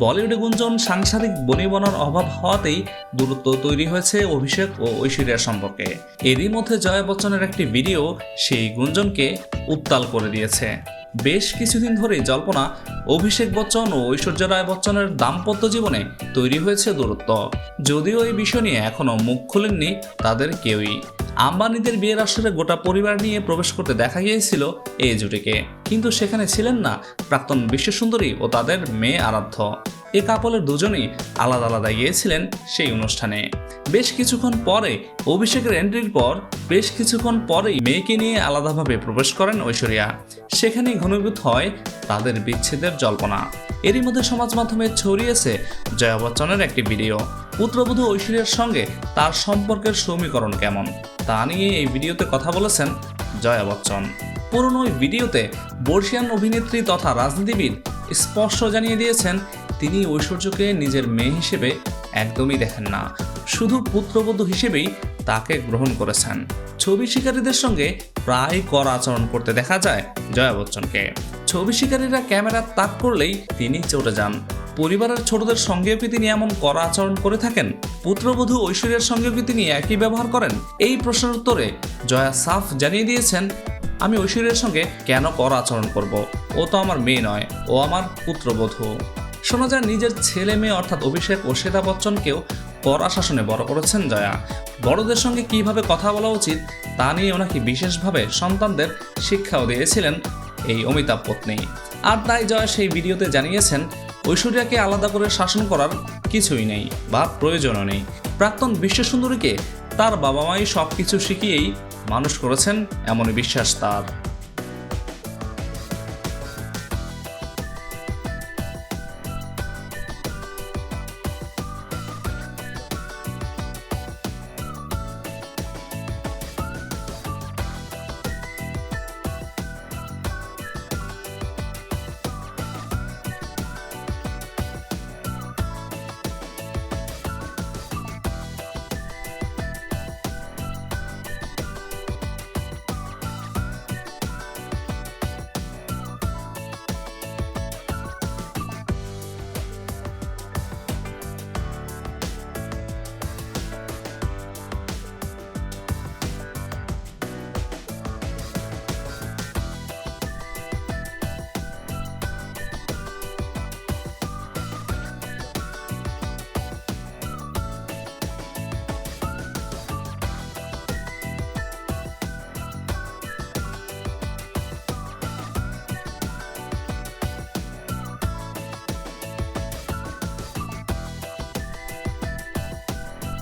বলিউডে গুঞ্জন সাংসারিক বনিবনার অভাব হওয়াতেই দূরত্ব তৈরি হয়েছে অভিষেক ও ঐশ্বরিয়ার সম্পর্কে। এরই মধ্যে জয়া বচ্চনের একটি ভিডিও সেই গুঞ্জনকে উত্তাল করে দিয়েছে। বেশ কিছুদিন ধরেই জল্পনা, অভিষেক বচ্চন ও ঐশ্বর্য রায় বচ্চনের দাম্পত্য জীবনে তৈরি হয়েছে দূরত্ব। যদিও এই বিষয় নিয়ে এখনও মুখ খুলেননি তাদের কেউই। আম্বানিদের বিয়ের আসরে গোটা পরিবার নিয়ে প্রবেশ করতে দেখা গিয়েছিল এই জুটিকে। কিন্তু সেখানে ছিলেন না প্রাক্তন বিশ্বসুন্দরী ও তাদের মেয়ে আরাধ্য। এ কাপলের দুজনেই আলাদা আলাদা গিয়েছিলেন সেই অনুষ্ঠানে। বেশ কিছুক্ষণ পরে অভিষেকের এন্ট্রির পর বেশ কিছুক্ষণ পরেই মেয়েকে নিয়ে আলাদাভাবে প্রবেশ করেন ঐশ্বরিয়া। সেখানেই ঘনীভূত হয় তাদের বিচ্ছেদের জল্পনা। এরই মধ্যে সমাজ মাধ্যমে ছড়িয়েছে জয়া বচ্চনের একটি ভিডিও। পুত্রবধূ ঐশ্বরিয়ার সঙ্গে তার সম্পর্কের সমীকরণ কেমন, তা নিয়ে এই ভিডিওতে কথা বলেছেন জয়া বচ্চন। পুরনো ওই ভিডিওতে বর্ষিয়ান অভিনেত্রী তথা রাজনীতিবিদ স্পষ্ট জানিয়ে দিয়েছেন তিনি ঐশ্বর্যকে নিজের মেয়ে হিসেবে একদমই দেখেন না। শুধু পুত্রবধূ হিসেবেই তাকে গ্রহণ করেছেন। ছবি শিকারীদের সঙ্গে প্রায় কর আচরণ করতে দেখা যায় জয়া বচ্চনকে। ছবি শিকারীরা ক্যামেরা তাক করলেই তিনি চটে যান। পরিবারের ছোটদের সঙ্গেও কি তিনি এমন কড়া আচরণ করে থাকেন? পুত্রবধূ ঐশ্বর্যের সঙ্গেও কি তিনি একই ব্যবহার করেন? এই প্রশ্নের উত্তরে জয়া সাফ জানিয়ে দিয়েছেন, আমি ঐশ্বর্যের সঙ্গে কেন কড়া আচরণ করব? ও তো আমার মেয়ে নয়, ও আমার পুত্রবধূ। যায় নিজের ছেলে মেয়ে অর্থাৎ অভিষেক ও শ্বেতা বচ্চনকেও কড়া শাসনে বড় করেছেন জয়া। বড়দের সঙ্গে কীভাবে কথা বলা উচিত তা নিয়ে ওনাকে বিশেষভাবে সন্তানদের শিক্ষাও দিয়েছিলেন এই অমিতাভ পত্নী। আর তাই জয়া সেই ভিডিওতে জানিয়েছেন, ঐশ্বর্যাকে আলাদা করে শাসন করার কিছুই নেই বা প্রয়োজনও নেই। প্রাক্তন বিশ্বসুন্দরীকে তার বাবা মাই সব কিছু শিখিয়েই মানুষ করেছেন এমনই বিশ্বাস তার।